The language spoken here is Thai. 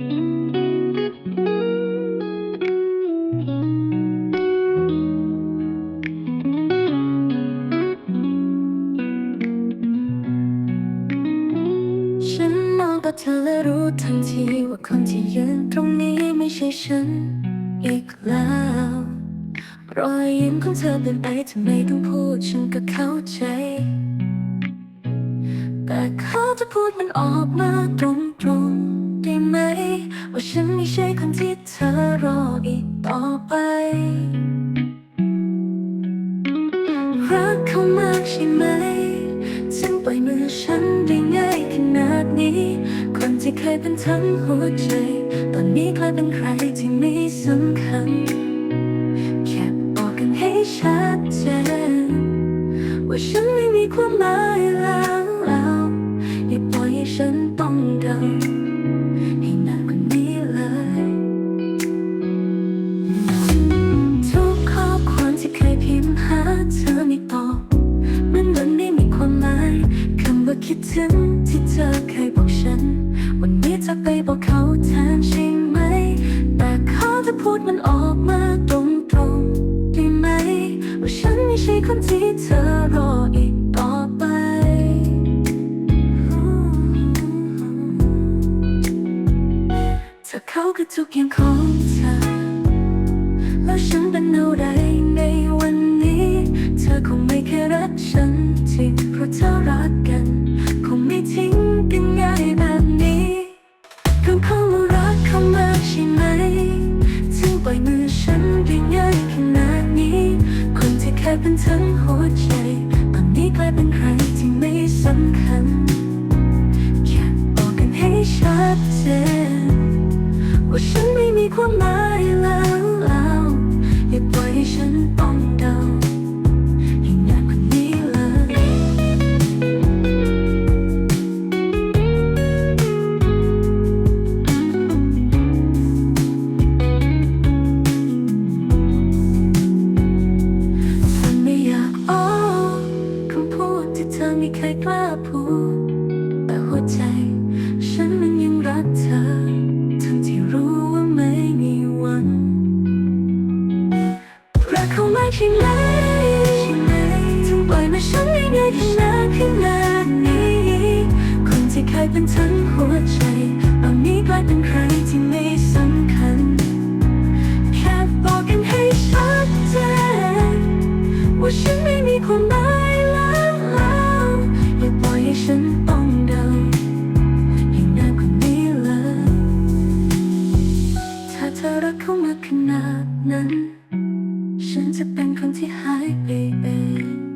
ฉันมองตาเธอและรู้ทันทีว่าคนที่ยืนตรงนี้ไม่ใช่ฉันอีกแล้ว รอยยิ้มของเธอเป็นไปทำไมต้องพูดฉันก็เข้าใจ แต่เขาจะพูดมันออกมาตรงๆ ว่าฉันไม่ใช่คนที่เธอรออีกต่อไป รักเขามากใช่ไหมฉันปล่อยมือฉันได้ง่ายขนาดนี้ คนที่เคยเป็นทั้งหัวใจ ตอนนี้กลายเป็นใครที่ไม่สำคัญ แค่บอกกันให้ชัดเจนว่าฉันไม่มีความหมาย ใช่คนที่เธอรออีกต่อไปเธอเขาคือทุกอย่างของเธอ แล้วฉันเป็นอะไรในวันนี้ เธอคงไม่แค่รักฉัน เป็นทั้งหัวใจตอนนี้กลายเป็นใครที่ไม่สำคัญแค่บอกกันให้ชัดเจนว่าฉันไม่มีความหมายแล้วแล้วอย่าปล่อยให้ฉัน กล้าพูดแต่หัวใจ ฉันมันยังรักเธอ ทั้งที่รู้ว่าไม่มีวัน รักเขามากใช่ไหมถึงปล่อยมาฉันได้ง่ายขนาดขนาดนี้ คนที่เคยเป็นทั้งหัวใจ ธอรักเขามากขนาดนั้น ฉันจะเป็นคนที่หายไปเอง